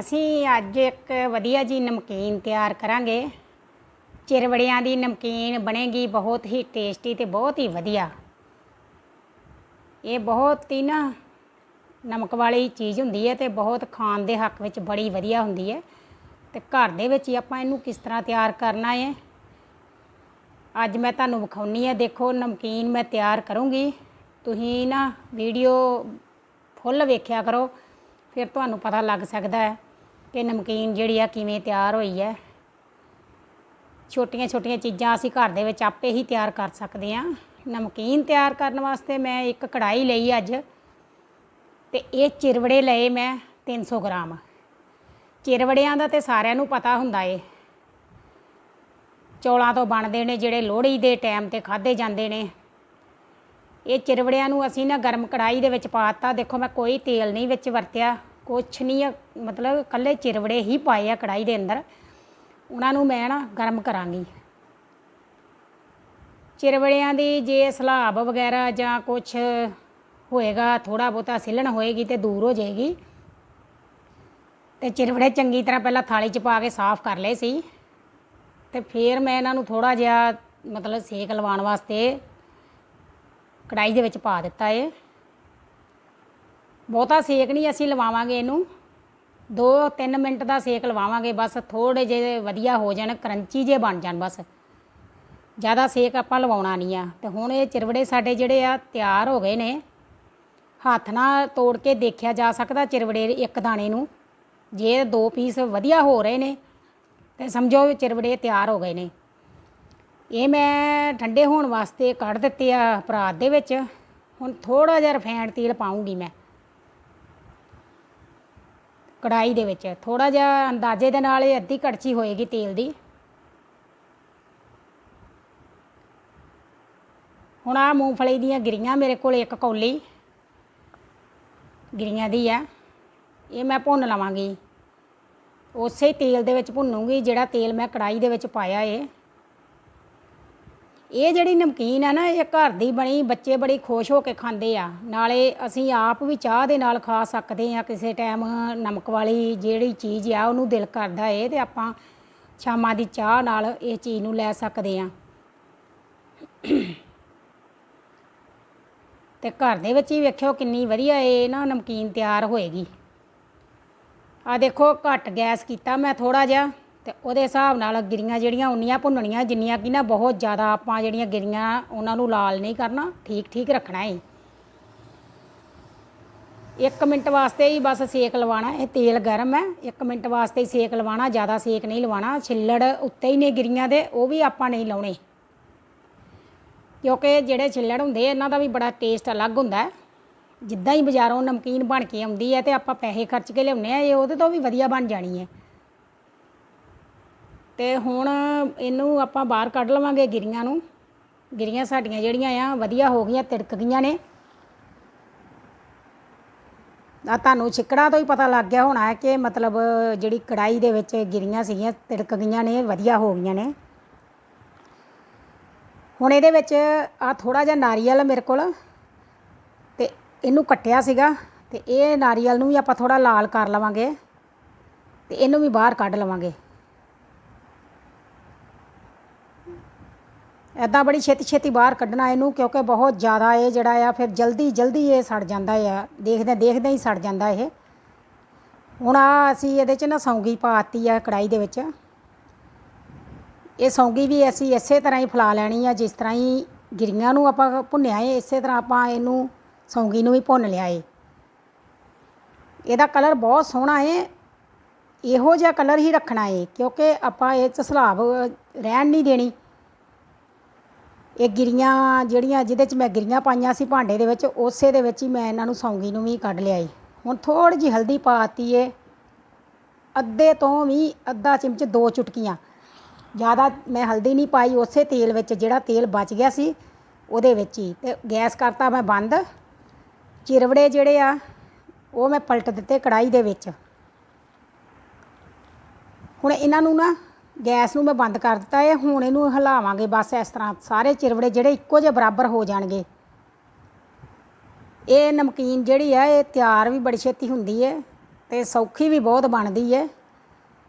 ਅਸੀਂ ਅੱਜ ਇੱਕ ਵਧੀਆ ਜੀ ਨਮਕੀਨ ਤਿਆਰ ਕਰਾਂਗੇ। ਚਿਰਵੜਿਆਂ ਦੀ ਨਮਕੀਨ ਬਣੇਗੀ ਬਹੁਤ ਹੀ ਟੇਸਟੀ ਤੇ ਬਹੁਤ ਹੀ ਵਧੀਆ। ਇਹ ਬਹੁਤ ਹੀ ਨਾ ਨਮਕ ਵਾਲੀ ਚੀਜ਼ ਹੁੰਦੀ ਹੈ ਤੇ ਬਹੁਤ ਖਾਣ ਦੇ ਹੱਕ ਵਿੱਚ ਬੜੀ ਵਧੀਆ ਹੁੰਦੀ ਹੈ। ਤੇ ਘਰ ਦੇ ਵਿੱਚ ਹੀ ਆਪਾਂ ਇਹਨੂੰ ਕਿਸ ਤਰ੍ਹਾਂ ਤਿਆਰ ਕਰਨਾ ਹੈ? ਅੱਜ ਮੈਂ ਤੁਹਾਨੂੰ ਵਿਖਾਉਣੀ ਹੈ। ਦੇਖੋ, ਨਮਕੀਨ ਮੈਂ ਤਿਆਰ ਕਰੂੰਗੀ। ਤੁਸੀਂ ਨਾ ਵੀਡੀਓ ਫੁੱਲ ਵੇਖਿਆ ਕਰੋ, ਫਿਰ ਤੁਹਾਨੂੰ ਪਤਾ ਲੱਗ ਸਕਦਾ ਹੈ। ਕਿ ਨਮਕੀਨ ਜਿਹੜੀ ਆ ਕਿਵੇਂ ਤਿਆਰ ਹੋਈ ਹੈ। ਛੋਟੀਆਂ ਛੋਟੀਆਂ ਚੀਜ਼ਾਂ ਅਸੀਂ ਘਰ ਦੇ ਵਿੱਚ ਆਪੇ ਹੀ ਤਿਆਰ ਕਰ ਸਕਦੇ ਹਾਂ। ਨਮਕੀਨ ਤਿਆਰ ਕਰਨ ਵਾਸਤੇ ਮੈਂ ਇੱਕ ਕੜਾਈ ਲਈ ਅੱਜ ਤੇ ਇਹ ਚਿਰਵੜੇ ਲਏ ਮੈਂ 300 ਗ੍ਰਾਮ। ਚਿਰਵੜਿਆਂ ਦਾ ਤੇ ਸਾਰਿਆਂ ਨੂੰ ਪਤਾ ਹੁੰਦਾ ਏ। ਚੌਲਾਂ ਤੋਂ ਬਣਦੇ ਨੇ ਜਿਹੜੇ ਲੋਹੜੀ ਦੇ ਟਾਈਮ ਤੇ ਖਾਦੇ ਜਾਂਦੇ ਨੇ। ਇਹ ਚਿਰਵੜਿਆਂ ਨੂੰ ਅਸੀਂ ਨਾ ਗਰਮ ਕੜਾਈ ਦੇ ਵਿੱਚ ਪਾਤਾ ਦੇਖੋ ਮੈਂ ਕੋਈ ਤੇਲ ਨਹੀਂ ਵਿੱਚ ਵਰਤਿਆ। ਕੁਛ ਨਹੀਂ ਆ, ਮਤਲਬ ਕੱਲੇ ਚਿਰਵੜੇ ਹੀ ਪਾਏ ਆ ਕੜਾਈ ਦੇ ਅੰਦਰ। ਉਹਨਾਂ ਨੂੰ ਮੈਂ ਨਾ ਗਰਮ ਕਰਾਂਗੀ। ਚਿਰਵੜਿਆਂ ਦੀ ਜੇ ਸਲਾਬ ਵਗੈਰਾ ਜਾਂ ਕੁਛ ਹੋਏਗਾ ਥੋੜਾ ਬਹੁਤਾ ਸਿਲਣ ਹੋਏਗੀ ਤੇ ਦੂਰ ਹੋ ਜਾਏਗੀ। ਤੇ ਚਿਰਵੜੇ ਚੰਗੀ ਤਰ੍ਹਾਂ ਪਹਿਲਾਂ ਥਾਲੀ 'ਚ ਪਾ ਕੇ ਸਾਫ਼ ਕਰ ਲਏ ਸੀ। ਤੇ ਫਿਰ ਮੈਂ ਇਹਨਾਂ ਨੂੰ ਥੋੜਾ ਜਿਹਾ ਮਤਲਬ ਸੇਕ ਲਵਾਉਣ ਵਾਸਤੇ ਕੜਾਈ ਦੇ ਵਿੱਚ ਪਾ ਦਿੱਤਾ ਏ। ਬਹੁਤਾ ਸੇਕ ਨਹੀਂ ਅਸੀਂ ਲਵਾਵਾਂਗੇ ਇਹਨੂੰ। 2-3 ਮਿੰਟ ਦਾ ਸੇਕ ਲਵਾਵਾਂਗੇ ਬਸ ਥੋੜੇ ਜਿਹੇ ਵਧੀਆ ਹੋ ਜਾਣ, ਕਰੰਚੀ ਜੇ ਬਣ ਜਾਣ ਬਸ। ਜ਼ਿਆਦਾ ਸੇਕ ਆਪਾਂ ਲਵਾਉਣਾ ਨਹੀਂ ਆ। ਤੇ ਹੁਣ ਇਹ ਚਿਰਵੜੇ ਸਾਡੇ ਜਿਹੜੇ ਆ ਤਿਆਰ ਹੋ ਗਏ ਨੇ। ਹੱਥ ਨਾਲ ਤੋੜ ਕੇ ਦੇਖਿਆ ਜਾ ਸਕਦਾ ਚਿਰਵੜੇ ਇੱਕ ਦਾਣੇ ਨੂੰ। ਜੇ ਦੋ ਪੀਸ ਵਧੀਆ ਹੋ ਰਹੇ ਨੇ, ਤੇ ਸਮਝੋ ਚਿਰਵੜੇ ਤਿਆਰ ਹੋ ਗਏ ਨੇ। ਇਹ ਮੈਂ ਠੰਡੇ ਹੋਣ ਵਾਸਤੇ ਕੱਢ ਦਿੱਤੇ ਆ ਪਰਾਤ ਦੇ ਵਿੱਚ। ਹੁਣ ਥੋੜਾ ਜਿਹਾ ਰਿਫਾਈਨਡ ਤੇਲ ਪਾਉਂਗੀ ਮੈਂ। ਕੜਾਈ ਦੇ ਵਿੱਚ। ਥੋੜਾ ਜਿਹਾ ਅੰਦਾਜ਼ੇ ਦੇ ਨਾਲ ਇਹ ਅੱਧੀ ਕੜਚੀ ਹੋਏਗੀ ਤੇਲ ਦੀ। ਹੁਣ ਆ ਮੂੰਗਫਲੀ ਦੀਆਂ ਗਿਰੀਆਂ ਮੇਰੇ ਕੋਲ ਇੱਕ ਕੌਲੀ ਗਿਰੀਆਂ ਦੀ ਆ। ਇਹ ਮੈਂ ਭੁੰਨ ਲਵਾਂਗੀ। ਉਸੇ ਤੇਲ ਦੇ ਵਿੱਚ ਭੁੰਨੂਗੀ ਜਿਹੜਾ ਤੇਲ ਮੈਂ ਕੜਾਈ ਦੇ ਵਿੱਚ ਪਾਇਆ ਏ ਇਹ ਜਿਹੜੀ ਨਮਕੀਨ ਆ ਨਾ, ਇਹ ਘਰ ਦੀ ਬਣੀ, ਬੱਚੇ ਬੜੀ ਖੁਸ਼ ਹੋ ਕੇ ਖਾਂਦੇ ਆ। ਨਾਲੇ ਅਸੀਂ ਆਪ ਵੀ ਚਾਹ ਦੇ ਨਾਲ ਖਾ ਸਕਦੇ ਆ ਕਿਸੇ ਟਾਈਮ, ਨਮਕ ਵਾਲੀ ਜਿਹੜੀ ਚੀਜ਼ ਆ, ਉਹਨੂੰ ਦਿਲ ਕਰਦਾ ਏ ਤੇ ਆਪਾਂ ਸ਼ਾਮਾਂ ਦੀ ਚਾਹ ਨਾਲ ਇਹ ਚੀਜ਼ ਨੂੰ ਲੈ ਸਕਦੇ ਆ। ਤੇ ਘਰ ਦੇ ਵਿੱਚ ਹੀ ਵੇਖਿਓ ਕਿੰਨੀ ਵਧੀਆ ਇਹ ਨਾ ਨਮਕੀਨ ਤਿਆਰ ਹੋਏਗੀ। ਆ ਦੇਖੋ, ਘੱਟ ਗੈਸ ਕੀਤਾ ਮੈਂ ਥੋੜਾ ਜਿਹਾ। ਤੇ ਉਹਦੇ ਹਿਸਾਬ ਨਾਲ ਗਿਰੀਆਂ ਜਿਹੜੀਆਂ ਉਨੀਆਂ ਭੁੰਨਣੀਆਂ, ਜਿੰਨੀਆਂ ਕਿ ਨਾ ਬਹੁਤ ਜ਼ਿਆਦਾ ਆਪਾਂ ਜਿਹੜੀਆਂ ਗਿਰੀਆਂ ਉਹਨਾਂ ਨੂੰ ਲਾਲ ਨਹੀਂ ਕਰਨਾ, ਠੀਕ ਠੀਕ ਰੱਖਣਾ ਹੈ ਇੱਕ ਮਿੰਟ ਵਾਸਤੇ ਹੀ ਬਸ ਸੇਕ ਲਵਾਉਣਾ, ਇਹ ਤੇਲ ਗਰਮ ਹੈ, ਇੱਕ ਮਿੰਟ ਵਾਸਤੇ ਹੀ ਸੇਕ ਲਵਾਉਣਾ, ਜ਼ਿਆਦਾ ਸੇਕ ਨਹੀਂ ਲਵਾਉਣਾ, ਛਿੱਲੜ ਉੱਤੇ ਹੀ ਨੇ ਗਿਰੀਆਂ ਦੇ, ਉਹ ਵੀ ਆਪਾਂ ਨਹੀਂ ਲਾਉਣੇ। ਕਿਉਂਕਿ ਜਿਹੜੇ ਛਿੱਲੜ ਹੁੰਦੇ, ਇਹਨਾਂ ਦਾ ਵੀ ਬੜਾ ਟੇਸਟ ਅਲੱਗ ਹੁੰਦਾ ਹੈ। ਜਿੱਦਾਂ ਹੀ ਬਾਜ਼ਾਰੋਂ ਨਮਕੀਨ ਬਣ ਕੇ ਆਉਂਦੀ ਹੈ ਤੇ ਆਪਾਂ ਪੈਸੇ ਖਰਚ ਕੇ ਲਿਆਉਂਦੇ ਆ ਇਹ ਉਹਦੇ ਤੋਂ ਵੀ ਵਧੀਆ ਬਣ ਜਾਣੀ ਹੈ। ਤੇ ਹੁਣ ਇਹਨੂੰ ਆਪਾਂ ਬਾਹਰ ਕੱਢ ਲਵਾਂਗੇ ਗਿਰੀਆਂ ਨੂੰ। ਗਿਰੀਆਂ ਸਾਡੀਆਂ ਜਿਹੜੀਆਂ ਆ, ਵਧੀਆ ਹੋ ਗਈਆਂ, ਤਿੜਕ ਗਈਆਂ ਨੇ। ਆ ਤੁਹਾਨੂੰ ਛਿੱਕੜਾਂ ਤੋਂ ਹੀ ਪਤਾ ਲੱਗ ਗਿਆ ਹੋਣਾ ਹੈ ਕਿ ਮਤਲਬ ਜਿਹੜੀ ਕੜਾਈ ਦੇ ਵਿੱਚ ਗਿਰੀਆਂ ਸੀਗੀਆਂ, ਤਿੜਕ ਗਈਆਂ ਨੇ, ਵਧੀਆ ਹੋ ਗਈਆਂ ਨੇ। ਹੁਣ ਇਹਦੇ ਵਿੱਚ ਆ ਥੋੜਾ ਜਿਹਾ ਨਾਰੀਅਲ ਮੇਰੇ ਕੋਲ, ਤੇ ਇਹਨੂੰ ਕੱਟਿਆ ਸੀਗਾ, ਤੇ ਇਹ ਨਾਰੀਅਲ ਨੂੰ ਵੀ ਆਪਾਂ ਥੋੜਾ ਲਾਲ ਕਰ ਲਵਾਂਗੇ, ਤੇ ਇਹਨੂੰ ਵੀ ਬਾਹਰ ਕੱਢ ਲਵਾਂਗੇ। ਐਦਾਂ ਬੜੀ ਛੇਤੀ ਛੇਤੀ ਬਾਹਰ ਕੱਢਣਾ ਇਹਨੂੰ, ਕਿਉਂਕਿ ਬਹੁਤ ਜ਼ਿਆਦਾ ਇਹ ਜਿਹੜਾ ਆ, ਫਿਰ ਜਲਦੀ ਜਲਦੀ ਇਹ ਸੜ ਜਾਂਦਾ ਆ। ਦੇਖਦੇ ਦੇਖਦੇ ਹੀ ਸੜ ਜਾਂਦਾ ਇਹ। ਹੁਣ ਆ ਅਸੀਂ ਇਹਦੇ 'ਚ ਨਾ ਸੌਂਗੀ ਪਾਤੀ ਆ ਕੜਾਈ ਦੇ ਵਿੱਚ। ਇਹ ਸੌਂਗੀ ਵੀ ਅਸੀਂ ਇਸੇ ਤਰ੍ਹਾਂ ਹੀ ਫਲਾ ਲੈਣੀ ਆ, ਜਿਸ ਤਰ੍ਹਾਂ ਹੀ ਗਿਰੀਆਂ ਨੂੰ ਆਪਾਂ ਭੁੰਨਿਆ ਏ, ਇਸੇ ਤਰ੍ਹਾਂ ਆਪਾਂ ਇਹਨੂੰ ਸੌਂਗੀ ਨੂੰ ਵੀ ਭੁੰਨ ਲਿਆ ਏ। ਇਹਦਾ ਕਲਰ ਬਹੁਤ ਸੋਹਣਾ ਏ। ਇਹੋ ਜਿਹਾ ਕਲਰ ਹੀ ਰੱਖਣਾ ਏ, ਕਿਉਂਕਿ ਆਪਾਂ ਇਹ 'ਚ ਸਲਾਬ ਰਹਿਣ ਨਹੀਂ ਦੇਣੀ। ਇਹ ਗਿਰੀਆਂ ਜਿਹੜੀਆਂ ਜਿਹਦੇ 'ਚ ਮੈਂ ਗਿਰੀਆਂ ਪਾਈਆਂ ਸੀ ਭਾਂਡੇ ਦੇ ਵਿੱਚ, ਉਸੇ ਦੇ ਵਿੱਚ ਹੀ ਮੈਂ ਇਹਨਾਂ ਨੂੰ ਸੌਂਗੀ ਨੂੰ ਵੀ ਕੱਢ ਲਿਆ ਏ ਹੁਣ ਥੋੜੀ ਜਿਹੀ ਹਲਦੀ ਪਾਤੀ ਏ। ਅੱਧੇ ਤੋਂ ਵੀ ਅੱਧਾ ਚਮਚ ਦੋ ਚੁਟਕੀਆਂ। ਜ਼ਿਆਦਾ ਮੈਂ ਹਲਦੀ ਨਹੀਂ ਪਾਈ, ਉਸੇ ਤੇਲ ਵਿੱਚ ਜਿਹੜਾ ਤੇਲ ਬਚ ਗਿਆ ਸੀ, ਉਹਦੇ ਵਿੱਚ ਹੀ। ਤੇ ਗੈਸ ਕਰਤਾ ਮੈਂ ਬੰਦ। ਚਿਰਵੜੇ ਜਿਹੜੇ ਆ, ਉਹ ਮੈਂ ਪਲਟ ਦਿੱਤੇ ਕੜਾਈ ਦੇ ਵਿੱਚ। ਹੁਣ ਇਹਨਾਂ ਨੂੰ ਨਾ ਗੈਸ ਨੂੰ ਮੈਂ ਬੰਦ ਕਰ ਦਿੱਤਾ ਹੈ ਹੁਣ ਇਹਨੂੰ ਹਿਲਾਵਾਂਗੇ ਬਸ ਇਸ ਤਰ੍ਹਾਂ। ਸਾਰੇ ਚਿਰਵੜੇ ਜਿਹੜੇ ਇੱਕੋ ਜਿਹੇ ਬਰਾਬਰ ਹੋ ਜਾਣਗੇ। ਇਹ ਨਮਕੀਨ ਜਿਹੜੀ ਆ, ਇਹ ਤਿਆਰ ਵੀ ਬੜੀ ਛੇਤੀ ਹੁੰਦੀ ਹੈ ਤੇ ਸੌਖੀ ਵੀ ਬਹੁਤ ਬਣਦੀ ਹੈ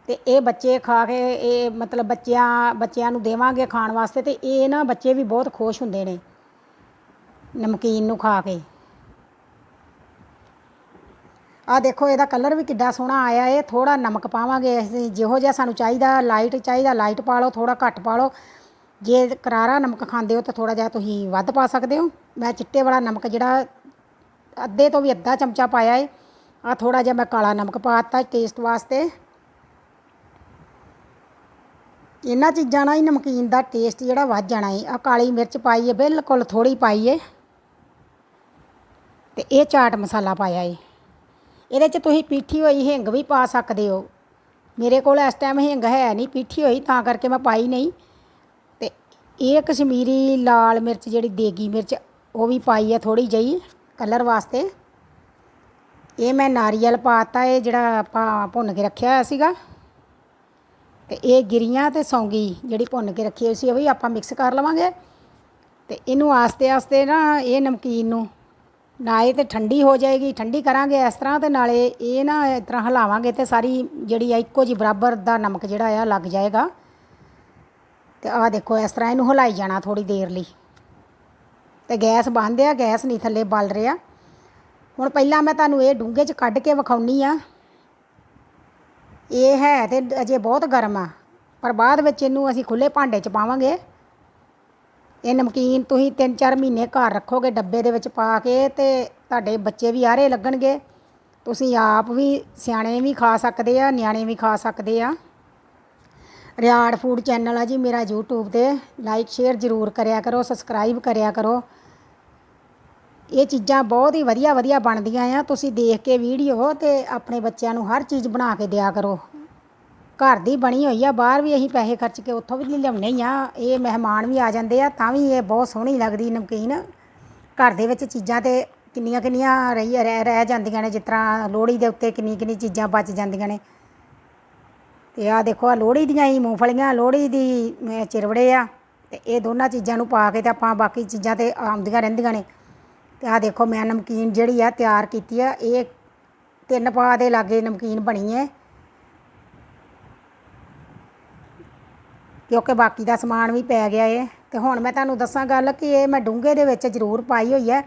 ਤੇ ਇਹ ਬੱਚੇ ਖਾ ਕੇ, ਇਹ ਮਤਲਬ ਬੱਚਿਆਂ ਬੱਚਿਆਂ ਨੂੰ ਦੇਵਾਂਗੇ ਖਾਣ ਵਾਸਤੇ ਤੇ ਇਹ ਨਾ ਬੱਚੇ ਵੀ ਬਹੁਤ ਖੁਸ਼ ਹੁੰਦੇ ਨੇ ਨਮਕੀਨ ਨੂੰ ਖਾ ਕੇ। ਆ ਦੇਖੋ, ਇਹਦਾ ਕਲਰ ਵੀ ਕਿੱਡਾ ਸੋਹਣਾ ਆਇਆ ਏ। ਥੋੜਾ ਨਮਕ ਪਾਵਾਂਗੇ ਅਸੀਂ ਜਿਹੋ ਜਿਹਾ ਸਾਨੂੰ ਚਾਹੀਦਾ ਲਾਈਟ ਚਾਹੀਦਾ ਲਾਈਟ ਪਾ ਲਓ ਥੋੜਾ ਘੱਟ ਪਾ ਲਓ ਜੇ ਕਰਾਰਾ ਨਮਕ ਖਾਂਦੇ ਹੋ ਤਾਂ ਥੋੜਾ ਜਿਹਾ ਤੁਸੀਂ ਵੱਧ ਪਾ ਸਕਦੇ ਹੋ। ਮੈਂ ਚਿੱਟੇ ਵਾਲਾ ਨਮਕ ਜਿਹੜਾ ਅੱਧੇ ਤੋਂ ਵੀ ਅੱਧਾ ਚਮਚਾ ਪਾਇਆ ਏ। ਆ ਥੋੜਾ ਜਿਹਾ ਮੈਂ ਕਾਲਾ ਨਮਕ ਪਾਤਾ ਟੇਸਟ ਵਾਸਤੇ। ਇਹਨਾਂ ਚੀਜ਼ਾਂ ਨਾਲ ਹੀ ਨਮਕੀਨ ਦਾ ਟੇਸਟ ਜਿਹੜਾ ਵੱਧ ਜਾਣਾ ਏ। ਆ ਕਾਲੀ ਮਿਰਚ ਪਾਈ ਏ, ਬਿਲਕੁਲ ਥੋੜੀ ਪਾਈ ਏ। ਤੇ ਇਹ ਚਾਟ ਮਸਾਲਾ ਪਾਇਆ ਏ। ਇਹਦੇ 'ਚ ਤੁਸੀਂ ਪੀਠੀ ਹੋਈ ਹਿੰਗ ਵੀ ਪਾ ਸਕਦੇ ਹੋ। ਮੇਰੇ ਕੋਲ ਇਸ ਟਾਈਮ ਹਿੰਗ ਹੈ ਨਹੀਂ, ਪੀਠੀ ਹੋਈ, ਤਾਂ ਕਰਕੇ ਮੈਂ ਪਾਈ ਨਹੀਂ। ਤੇ ਇਹ ਕਸ਼ਮੀਰੀ ਲਾਲ ਮਿਰਚ, ਜਿਹੜੀ ਦੇਗੀ ਮਿਰਚ, ਉਹ ਵੀ ਪਾਈ ਹੈ ਥੋੜੀ ਜਿਹੀ ਕਲਰ ਵਾਸਤੇ। ਇਹ ਮੈਂ ਨਾਰੀਅਲ ਪਾਤਾ, ਇਹ ਜਿਹੜਾ ਆਪਾਂ ਭੁੰਨ ਕੇ ਰੱਖਿਆ ਹੋਇਆ ਸੀਗਾ। ਤੇ ਇਹ ਗਿਰੀਆਂ ਤੇ ਸੌਂਗੀ ਜਿਹੜੀ ਭੁੰਨ ਕੇ ਰੱਖੀ ਹੋਈ ਸੀ, ਉਹ ਵੀ ਆਪਾਂ ਮਿਕਸ ਕਰ ਲਵਾਂਗੇ। ਤੇ ਇਹਨੂੰ ਆਸਤੇ ਆਸਤੇ ਨਾ, ਇਹ ਨਮਕੀਨ ਨੂੰ ਨਾ ਇਹ ਤੇ ਠੰਡੀ ਹੋ ਜਾਏਗੀ, ਠੰਡੀ ਕਰਾਂਗੇ ਇਸ ਤਰ੍ਹਾਂ ਤੇ ਨਾਲੇ ਇਹ ਨਾ ਇਸ ਤਰ੍ਹਾਂ ਹਿਲਾਵਾਂਗੇ ਤੇ ਸਾਰੀ ਜਿਹੜੀ ਆ ਇੱਕੋ ਜੀ ਬਰਾਬਰ ਦਾ ਨਮਕ ਜਿਹੜਾ ਆ ਲੱਗ ਜਾਏਗਾ। ਤੇ ਆਹ ਦੇਖੋ ਇਸ ਤਰ੍ਹਾਂ ਇਹਨੂੰ ਹਿਲਾਈ ਜਾਣਾ ਥੋੜੀ ਦੇਰ ਲਈ। ਤੇ ਗੈਸ ਬੰਦ ਆ, ਗੈਸ ਨਹੀਂ ਥੱਲੇ ਬਲ ਰਿਹਾ। ਹੁਣ ਪਹਿਲਾਂ ਮੈਂ ਤੁਹਾਨੂੰ ਇਹ ਡੂੰਘੇ 'ਚ ਕੱਢ ਕੇ ਵਿਖਾਉਣੀ ਆ। ਇਹ ਹੈ ਤੇ ਅਜੇ ਬਹੁਤ ਗਰਮ ਆ, ਪਰ ਬਾਅਦ ਵਿੱਚ ਇਹਨੂੰ ਅਸੀਂ ਖੁੱਲੇ ਭਾਂਡੇ 'ਚ ਪਾਵਾਂਗੇ। ਇਹ ਨਮਕੀਨ ਤੁਸੀਂ 3-4 ਮਹੀਨੇ ਘਰ ਰੱਖੋਗੇ, ਡੱਬੇ ਦੇ ਵਿੱਚ ਪਾ ਕੇ ਤੇ ਤੁਹਾਡੇ ਬੱਚੇ ਵੀ ਆਰੇ ਲੱਗਣਗੇ। ਤੁਸੀਂ ਆਪ ਵੀ ਸਿਆਣੇ ਵੀ ਖਾ ਸਕਦੇ ਆ, ਨਿਆਣੇ ਵੀ ਖਾ ਸਕਦੇ ਆ। ਰਿਆੜ ਫੂਡ ਚੈਨਲ ਆ ਜੀ, ਮੇਰਾ YouTube ਤੇ। ਲਾਈਕ ਸ਼ੇਅਰ ਜ਼ਰੂਰ ਕਰਿਆ ਕਰੋ ਸਬਸਕ੍ਰਾਈਬ ਕਰਿਆ ਕਰੋ। ਇਹ ਚੀਜ਼ਾਂ ਬਹੁਤ ਹੀ ਵਧੀਆ ਵਧੀਆ ਬਣਦੀਆਂ ਆ। ਤੁਸੀਂ ਦੇਖ ਕੇ ਵੀਡੀਓ ਤੇ ਆਪਣੇ ਬੱਚਿਆਂ ਨੂੰ ਹਰ ਚੀਜ਼ ਬਣਾ ਕੇ ਦਿਆ ਕਰੋ। ਘਰ ਦੀ ਬਣੀ ਹੋਈ ਆ, ਬਾਹਰ ਵੀ ਅਸੀਂ ਪੈਸੇ ਖਰਚ ਕੇ ਉੱਥੋਂ ਵੀ ਲਿਆਉਂਦੇ ਹੀ ਆ। ਇਹ ਮਹਿਮਾਨ ਵੀ ਆ ਜਾਂਦੇ ਆ, ਤਾਂ ਵੀ ਇਹ ਬਹੁਤ ਸੋਹਣੀ ਲੱਗਦੀ ਨਮਕੀਨ। ਘਰ ਦੇ ਵਿੱਚ ਚੀਜ਼ਾਂ ਤੇ ਕਿੰਨੀਆਂ ਕਿੰਨੀਆਂ ਰਹੀ ਰਹਿ ਰਹਿ ਜਾਂਦੀਆਂ ਨੇ, ਜਿਸ ਤਰ੍ਹਾਂ ਲੋਹੜੀ ਦੇ ਉੱਤੇ ਕਿੰਨੀ ਕਿੰਨੀ ਚੀਜ਼ਾਂ ਬਚ ਜਾਂਦੀਆਂ ਨੇ। ਤੇ ਆ ਦੇਖੋ ਆ ਲੋਹੜੀ ਦੀਆਂ ਹੀ ਮੂੰਗਫਲੀਆਂ, ਲੋਹੜੀ ਦੀ ਚਿਰਵੜੇ ਆ, ਤੇ ਇਹ ਦੋਨਾਂ ਚੀਜ਼ਾਂ ਨੂੰ ਪਾ ਕੇ ਤੇ ਆਪਾਂ ਬਾਕੀ ਚੀਜ਼ਾਂ ਤੇ ਆਉਂਦੀਆਂ ਰਹਿੰਦੀਆਂ ਨੇ। ਤੇ ਆ ਦੇਖੋ, ਮੈਂ ਨਮਕੀਨ ਜਿਹੜੀ ਆ ਤਿਆਰ ਕੀਤੀ ਆ, ਇਹ ਤਿੰਨ ਪਾ ਦੇ ਲਾਗੇ ਨਮਕੀਨ ਬਣੀ ਹੈ। ਕਿਉਂਕਿ ਬਾਕੀ ਦਾ ਸਮਾਨ ਵੀ ਪੈ ਗਿਆ ਏ। ਤੇ ਹੁਣ ਮੈਂ ਤੁਹਾਨੂੰ ਦੱਸਾਂ ਗੱਲ ਕਿ ਇਹ ਮੈਂ ਡੂੰਘੇ ਦੇ ਵਿੱਚ ਜ਼ਰੂਰ ਪਾਈ ਹੋਈ ਹੈ।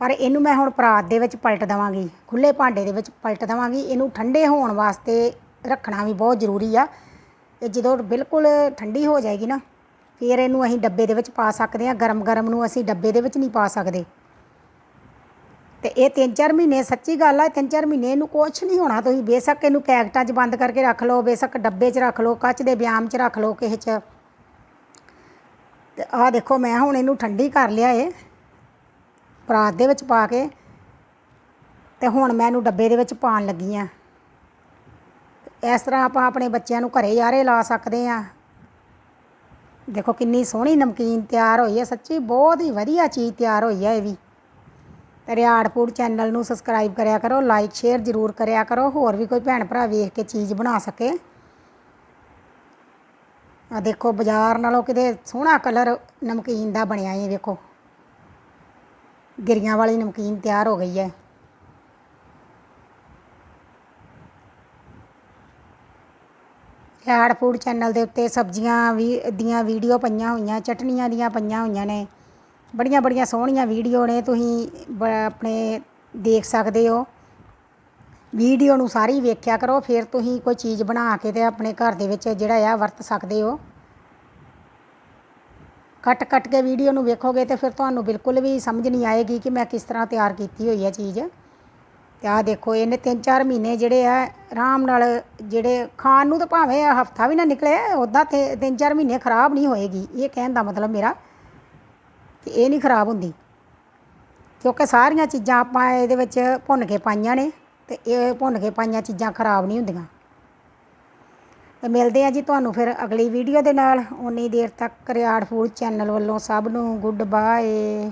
ਪਰ ਇਹਨੂੰ ਮੈਂ ਹੁਣ ਪਰਾਤ ਦੇ ਵਿੱਚ ਪਲਟ ਦੇਵਾਂਗੀ। ਖੁੱਲੇ ਭਾਂਡੇ ਦੇ ਵਿੱਚ ਪਲਟ ਦੇਵਾਂਗੀ। ਇਹਨੂੰ ਠੰਡੇ ਹੋਣ ਵਾਸਤੇ ਰੱਖਣਾ ਵੀ ਬਹੁਤ ਜ਼ਰੂਰੀ ਆ। ਇਹ ਜਦੋਂ ਬਿਲਕੁਲ ਠੰਡੀ ਹੋ ਜਾਏਗੀ ਨਾ, ਫਿਰ ਇਹਨੂੰ ਅਸੀਂ ਡੱਬੇ ਦੇ ਵਿੱਚ ਪਾ ਸਕਦੇ ਹਾਂ। ਗਰਮ ਗਰਮ ਨੂੰ ਅਸੀਂ ਡੱਬੇ ਦੇ ਵਿੱਚ ਨਹੀਂ ਪਾ ਸਕਦੇ। ਤੇ ਇਹ 3-4 ਮਹੀਨੇ ਸੱਚੀ ਗੱਲ ਆ 3-4 ਮਹੀਨੇ ਇਹਨੂੰ ਕੁਛ ਨਹੀਂ ਹੋਣਾ। ਤੁਸੀਂ ਬੇਸ਼ੱਕ ਇਹਨੂੰ ਪੈਕਟਾਂ 'ਚ ਬੰਦ ਕਰਕੇ ਰੱਖ ਲਓ, ਬੇਸ਼ੱਕ ਡੱਬੇ 'ਚ ਰੱਖ ਲਓ, ਕੱਚ ਦੇ ਬਿਆਮ 'ਚ ਰੱਖ ਲਓ ਕਿਸੇ 'ਚ। ਤੇ ਆਹ ਦੇਖੋ, ਮੈਂ ਹੁਣ ਇਹਨੂੰ ਠੰਡੀ ਕਰ ਲਿਆ ਏ, ਪਰਾਤ ਦੇ ਵਿੱਚ ਪਾ ਕੇ। ਤੇ ਹੁਣ ਮੈਂ ਇਹਨੂੰ ਡੱਬੇ ਦੇ ਵਿੱਚ ਪਾਉਣ ਲੱਗੀ ਆ। ਇਸ ਤਰ੍ਹਾਂ ਆਪਾਂ ਆਪਣੇ ਬੱਚਿਆਂ ਨੂੰ ਘਰੇ ਯਾਰੇ ਲਾ ਸਕਦੇ ਆ। ਦੇਖੋ ਕਿੰਨੀ ਸੋਹਣੀ ਨਮਕੀਨ ਤਿਆਰ ਹੋਈ ਹੈ ਸੱਚੀ ਬਹੁਤ ਹੀ ਵਧੀਆ ਚੀਜ਼ ਤਿਆਰ ਹੋਈ ਹੈ ਇਹ ਵੀ। ਰਿਆੜ ਫੂਡ ਚੈਨਲ ਨੂੰ ਸਬਸਕ੍ਰਾਈਬ ਕਰਿਆ ਕਰੋ ਲਾਈਕ ਸ਼ੇਅਰ ਜ਼ਰੂਰ ਕਰਿਆ ਕਰੋ, ਹੋਰ ਵੀ ਕੋਈ ਭੈਣ ਭਰਾ ਵੇਖ ਕੇ ਚੀਜ਼ ਬਣਾ ਸਕੇ। ਆ ਦੇਖੋ, ਬਾਜ਼ਾਰ ਨਾਲੋਂ ਕਿਤੇ ਸੋਹਣਾ ਕਲਰ ਨਮਕੀਨ ਦਾ ਬਣਿਆ ਇਹ ਵੇਖੋ। ਗਿਰੀਆਂ ਵਾਲੀ ਨਮਕੀਨ ਤਿਆਰ ਹੋ ਗਈ ਹੈ। ਰਿਆੜ ਫੂਡ ਚੈਨਲ ਦੇ ਉੱਤੇ ਸਬਜ਼ੀਆਂ ਵੀ, ਦੀਆਂ ਵੀਡੀਓ ਪਈਆਂ ਹੋਈਆਂ, ਚਟਨੀਆਂ ਦੀਆਂ ਪਈਆਂ ਹੋਈਆਂ ਨੇ। ਬੜੀਆਂ ਬੜੀਆਂ ਸੋਹਣੀਆਂ ਵੀਡੀਓ ਨੇ, ਤੁਸੀਂ ਬ- ਆਪਣੇ ਦੇਖ ਸਕਦੇ ਹੋ। ਵੀਡੀਓ ਨੂੰ ਸਾਰੀ ਵੇਖਿਆ ਕਰੋ, ਫਿਰ ਤੁਸੀਂ ਕੋਈ ਚੀਜ਼ ਬਣਾ ਕੇ ਤੇ ਆਪਣੇ ਘਰ ਦੇ ਵਿੱਚ ਜਿਹੜਾ ਆ ਵਰਤ ਸਕਦੇ ਹੋ। ਕੱਟ ਕੱਟ ਕੇ ਵੀਡੀਓ ਨੂੰ ਵੇਖੋਗੇ ਤੇ ਫਿਰ ਤੁਹਾਨੂੰ ਬਿਲਕੁਲ ਵੀ ਸਮਝ ਨਹੀਂ ਆਏਗੀ ਕਿ ਮੈਂ ਕਿਸ ਤਰ੍ਹਾਂ ਤਿਆਰ ਕੀਤੀ ਹੋਈ ਹੈ ਚੀਜ਼। ਤੇ ਆਹ ਦੇਖੋ, ਇਹਨੇ 3-4 ਮਹੀਨੇ ਜਿਹੜੇ ਆ ਆਰਾਮ ਨਾਲ ਜਿਹੜੇ ਖਾਣ ਨੂੰ ਤਾਂ ਭਾਵੇਂ ਹਫਤਾ ਵੀ ਨਾ ਨਿਕਲੇ ਉੱਦਾਂ ਤੇ 3-4 ਮਹੀਨੇ ਖਰਾਬ ਨਹੀਂ ਹੋਏਗੀ। ਇਹ ਕਹਿਣ ਦਾ ਮਤਲਬ ਮੇਰਾ ਕਿ ਇਹ ਨਹੀਂ ਖਰਾਬ ਹੁੰਦੀ। ਕਿਉਂਕਿ ਸਾਰੀਆਂ ਚੀਜ਼ਾਂ ਆਪਾਂ ਇਹਦੇ ਵਿੱਚ ਭੁੰਨ ਕੇ ਪਾਈਆਂ ਨੇ ਤੇ ਇਹ ਭੁੰਨ ਕੇ ਪਾਈਆਂ ਚੀਜ਼ਾਂ ਖਰਾਬ ਨਹੀਂ ਹੁੰਦੀਆਂ। ਤੇ ਮਿਲਦੇ ਆ ਜੀ ਤੁਹਾਨੂੰ ਫਿਰ ਅਗਲੀ ਵੀਡੀਓ ਦੇ ਨਾਲ। ਉਨੀ ਦੇਰ ਤੱਕ ਰਿਆੜ ਫੂਡ ਚੈਨਲ ਵੱਲੋਂ ਸਭ ਨੂੰ ਗੁੱਡ ਬਾਏ।